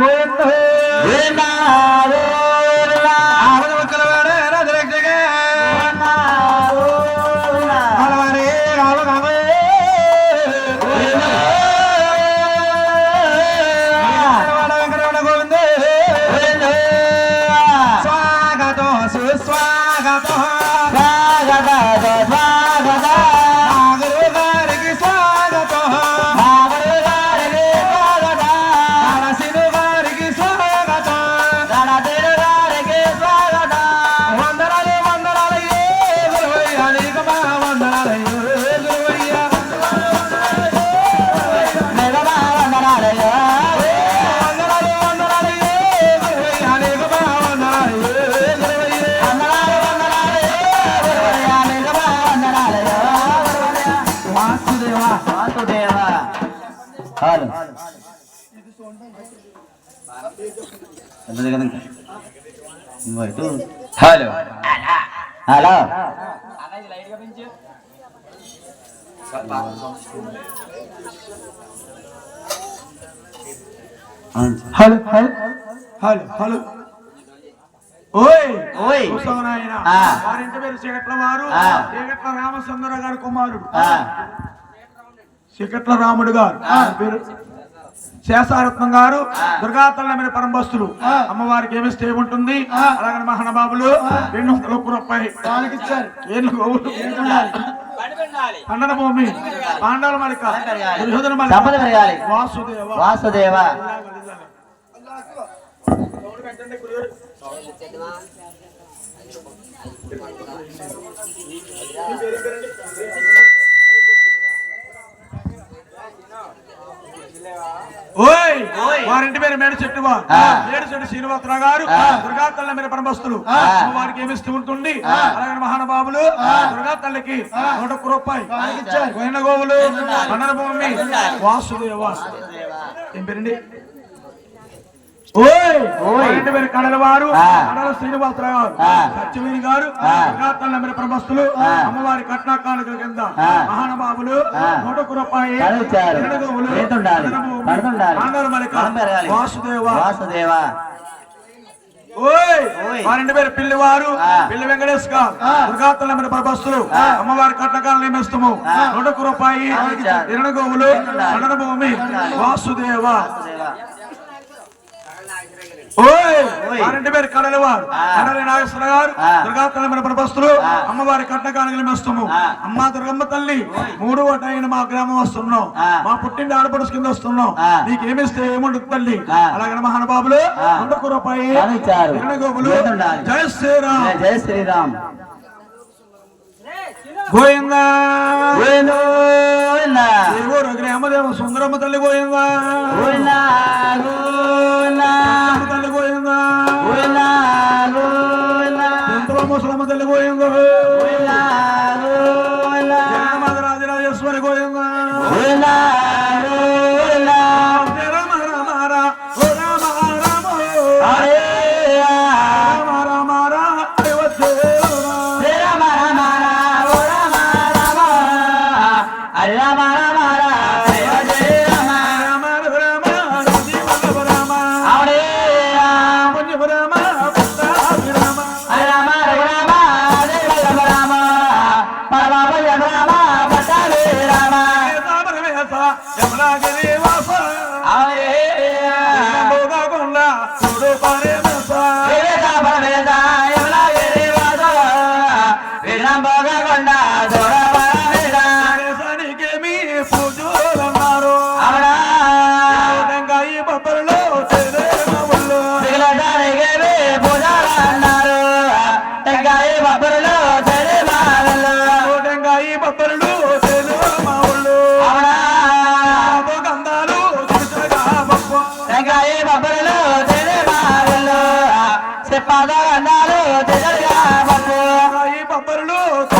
হয়ে వాసుదేవా వాసుదేవా. చాలు. Hello hello hello hello. Hello hello. ఓయ్. ఓయ్. వారింటి పేరు చీకట్ల వారు. చీకట్ల రామచంద్ర గారి కుమారుడు. ఆ, చీకట్ల రాముడు గారు పేరు శేషారత్నం గారు. దుర్గా తల్లమైన పరంబస్తులు. అమ్మవారికి ఏమి స్టే ఉంటుంది? అలాగే మహానుభావులు రెండు వందల ఒక్క రూపాయి పండన భూమి. పాండవుల మలిక దుర్యోధన మలిక వాసుదేవ. వాసుదేవ ఓయ్. వారింటి పేరు మేడ చెట్టు. మేడ చెట్టు శ్రీనివాసరావు గారు. దుర్గా తల్లి మీద పరమస్తులు. వారికి ఏమి ఇస్తూ ఉంటుంది అలాగే మహానుభావులు దుర్గా తల్లికి నూట ఒక్క రూపాయి పోయిన గోవులు పండన భూమి వాసుదేవ. ఏం పేరండి? ఓయ్ కడల వారు ఆ. కడల శ్రీనివాసరావు గారు ఆ. సత్యవేణి గారు ఆ. అమ్మవారి కట్నా కానుకల కింద. మహానుభావులు ఆ. నూట ఒక్క రూపాయి. వాసుదేవ వాసుదేవ. వారింటి పేరు పిల్లివారు. పిల్లి వెంకటేష్ గారు ప్రభస్తులు. అమ్మవారి కట్టకాలను నియమిస్తాము ఆ. నూట ఒక్క రూపాయి. ఇరణ గోవులు భూమి. వాసుదేవ వారింటి పేరు కడలవారు. కడలి నాగేశ్వర గారు ప్రభస్తులు. అమ్మవారి. అమ్మ దుర్గమ్మ తల్లి మూడు అయిన మా గ్రామం వస్తున్నాం. మా పుట్టింటి ఆడపడుచు కింద వస్తున్నాం ఆ. నీకేమిస్తే ఏముంటుంది తల్లి. అలాగే. నూట ఒక్క రూపాయి కానిచ్చారు. ఇరణ గోవులు ఉండాలి. జై శ్రీరామ్ జై- జై శ్రీరామ్ గోయిందా ఊరు గ్రామదేవ సుందరమ్మ తల్లి గోయిందా Oh,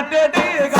అడిడి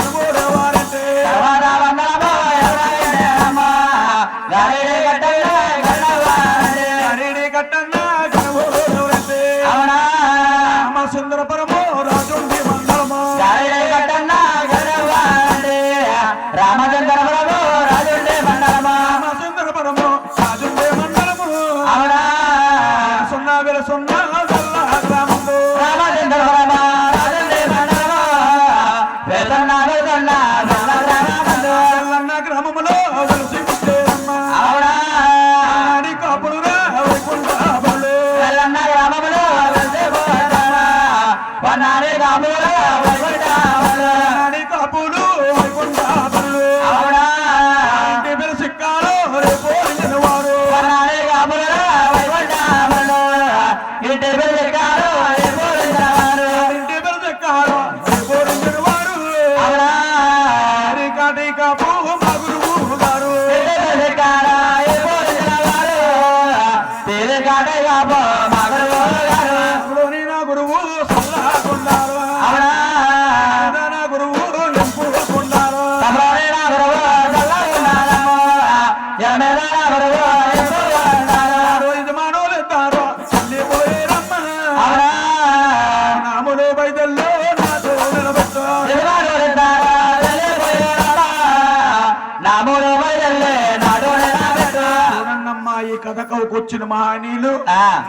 వచ్చిన మహనీయులు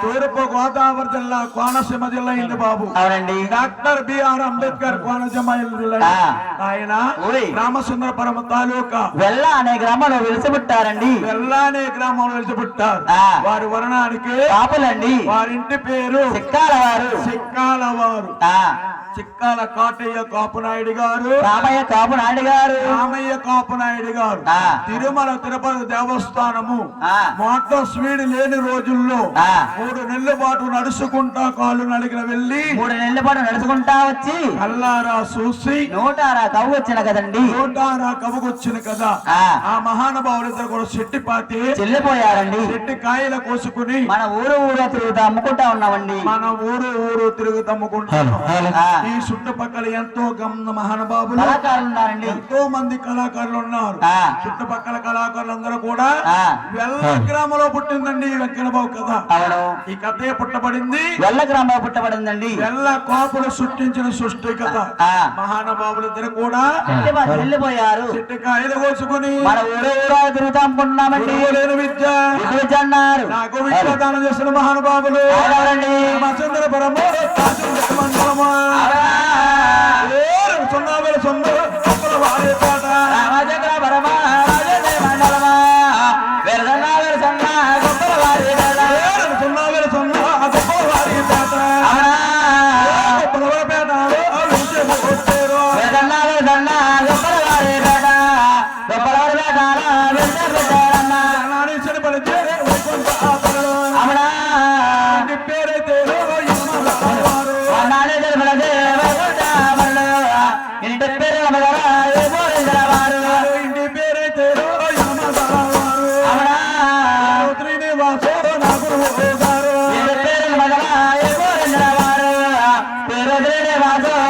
తూర్పు గోదావరి జిల్లా కోనసీమ జిల్లా అయింది బాబు. అవునండి. Doctor BR Ambedkar Konaseema. ఆయన ఓయ్. రామచంద్రపురం తాలూకా. వెళ్ళ అనే గ్రామంలో వెలిసిపుట్టారండి వెల్లానే గ్రామంలో వెలిసిపుట్టారు ఆ. వారి వర్ణానికి కాపులండి వారింటి పేరు చిక్కాల వారు చిక్కాల వారు చిక్కాల కాటయ్య కాపునాయుడు గారు. రామయ్య కాపు నాయుడు గారు. రామయ్య కాపునాయుడు గారు. ఆ. తిరుమల తిరుపతి దేవస్థానము ఆ. మోటార్ స్పీడ్ లేని రోజుల్లో ఆ. మూడు నెలల పాటు నడుచుకుంటా కాళ్ళు నడిగిన వెళ్ళి మూడు నెలల పాటు నడుచుకుంటా వచ్చి కల్లారా చూసి నూటారా కవ్వు వచ్చిన కదండి. నోటారా కవుకొచ్చిన కదా. ఆ. ఆ మహానుభావులిద్దరు కూడా చెట్టి పాతి చెల్లిపోయారండి. చెట్టి కాయలు కోసుకుని మన ఊరు ఊరు తిరుగుతా అమ్ముకుంటా ఉన్నామండి. మన ఊరు ఊరు తిరుగు తమ్ముకుంటాం ఆ, ఈ చుట్టుపక్కల ఎంతో గమన మహానుభావులు కళాకారులు ఉన్నారండి. ఎంతో మంది కళాకారులు ఉన్నారు. ఆ. చుట్టుపక్కల కళాకారులందరూ కూడా. వెల్ల గ్రామంలో పుట్టిందండి ఈ వెంకటబాబు కథ. ఈ కథే పుట్టబడింది. వెల్ల గ్రామంలో పుట్టబడిందండి. వెల్ల కోపులు సృష్టించిన సృష్టి కథ. ఆ. మహానుభావులు ఇద్దరు కూడా చెల్లిపోయారు చెట్టుకాయలు కోసుకుని మన ఊరు ఊరు తిరుగుతా విద్య. విద్య అన్నారు. నాకు విద్య దానం చేసిన మహానుభావులు. రామచంద్రపురము రాజుండ్రి మండలము ఏరు রাজা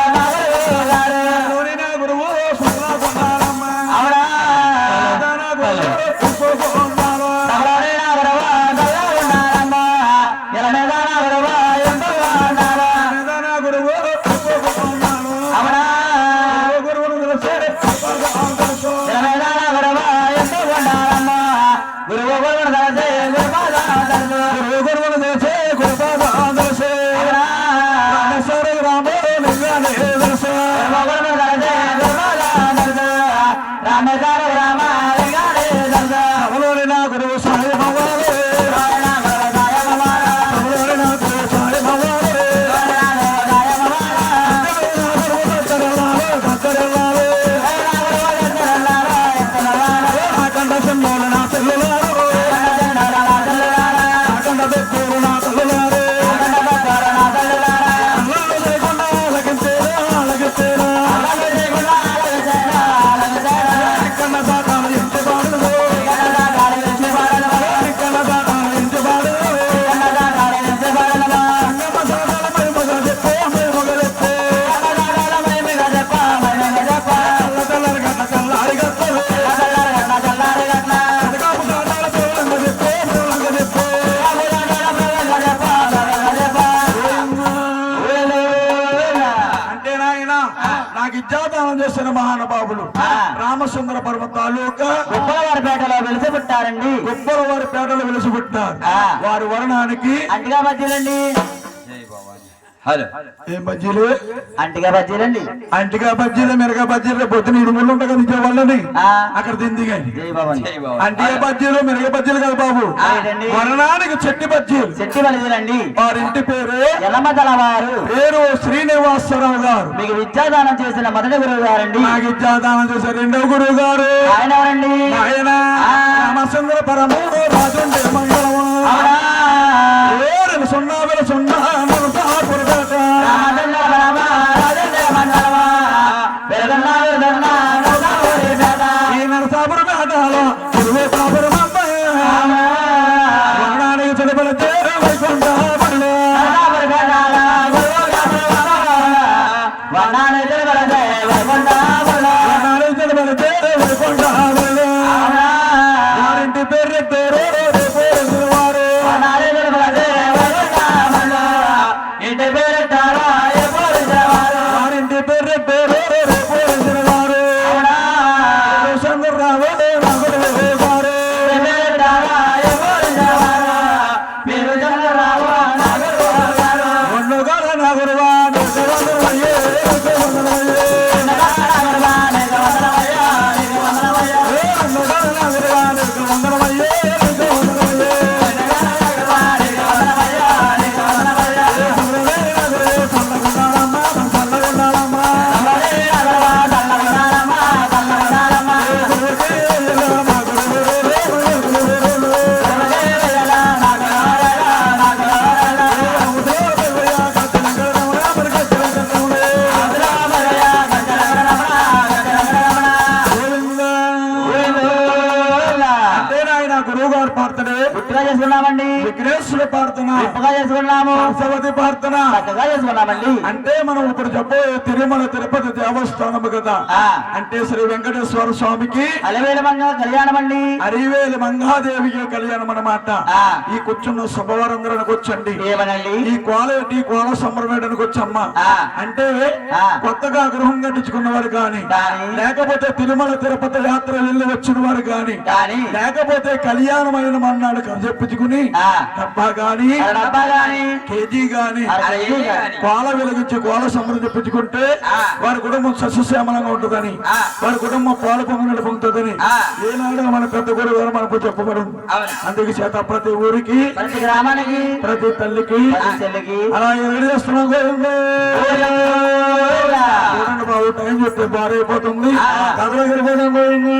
మహానుభావులు. రామచంద్ర పర్వత తాలూకా ఉప్పలవారిపేటలో వెలిసి పుట్టారండి గొప్పల వారి పేటలు వెలిసిపుట్టారు. ఆ. వారి వర్ణానికి అంటిగా బజ్జీలండి హలో. ఏం బజ్జీలు? అంటిగా బజ్జీలండి. అంటిగా బజ్జీలు మిరగా బజ్జీలు పొద్దున ఇడుములు ఉంటాయి కదా వాళ్ళని ఆ. అక్కడ బాబా అంటిగా బజ్జీలు మిరగ బజ్జీలు కదా బాబు. ఏంటండి? వర్ణానికి చెట్టి బజ్జీలు. చెట్టి బలిజీలండి వారింటి పేరు ఎల్లమదల వారు పేరు శ్రీనివాసరావు గారు. మీకు విద్యాదానం చేసిన మొదటి గురువు గారండి. నాకు ఇజ్జాదానం చేశారు రెండవ గురువు గారు. ఆయన ఎవరండి? ఆయన ఆ. రామచంద్ర పరమేశ్వర రాజుండే మంగళము సున్నా వేల సున్నా Nada. గొప్పగా చేసుకున్నాము. చక్కగా చేసుకున్నామండి. అంటే మనం ఇప్పుడు చెప్పబోయే తిరుమల తిరుపతి దేవస్థానము కదా. అంటే శ్రీ వెంకటేశ్వర స్వామికి అలవేలమంగా కళ్యాణం అండి అరివేలి మంగాదేవికి కళ్యాణం అన్నమాట. ఆ. ఈ కూర్చున్న శుభవరంధ్రానికి వచ్చండి. ఏమనండి? ఈ కోల సంబరమేయడానికి వచ్చమ్మ. అంటే. కొత్తగా గృహం కట్టించుకున్న వారు కానీ లేకపోతే తిరుమల తిరుపతి యాత్ర వెళ్ళి వచ్చిన వారు కానీ లేకపోతే మన్నాడు చెప్పుకుని ఆ. డబ్బా గాని కేజీ గాని. కోల వెలిగించి కోల సమృద్ధి తెప్పించుకుంటే ఆ. వారి కుటుంబం సస్యశ్యామలంగా ఉంటుందని. వారి కుటుంబం పాల పొంగినట్టు పొందుతుందని ఆ. ఏనాడు మన పెద్ద గురువు గారు మనకు చెప్పబడింది అవును. అందుకే చేత ప్రతి ఊరికి ప్రతి గ్రామానికి ప్రతి తల్లికి అలా ఎదురు చేస్తున్నాం. చూడండి బాబు టైం చెప్తే బారైపోతుంది ఆ. కథ దగ్గర పోదాం గోవిందే.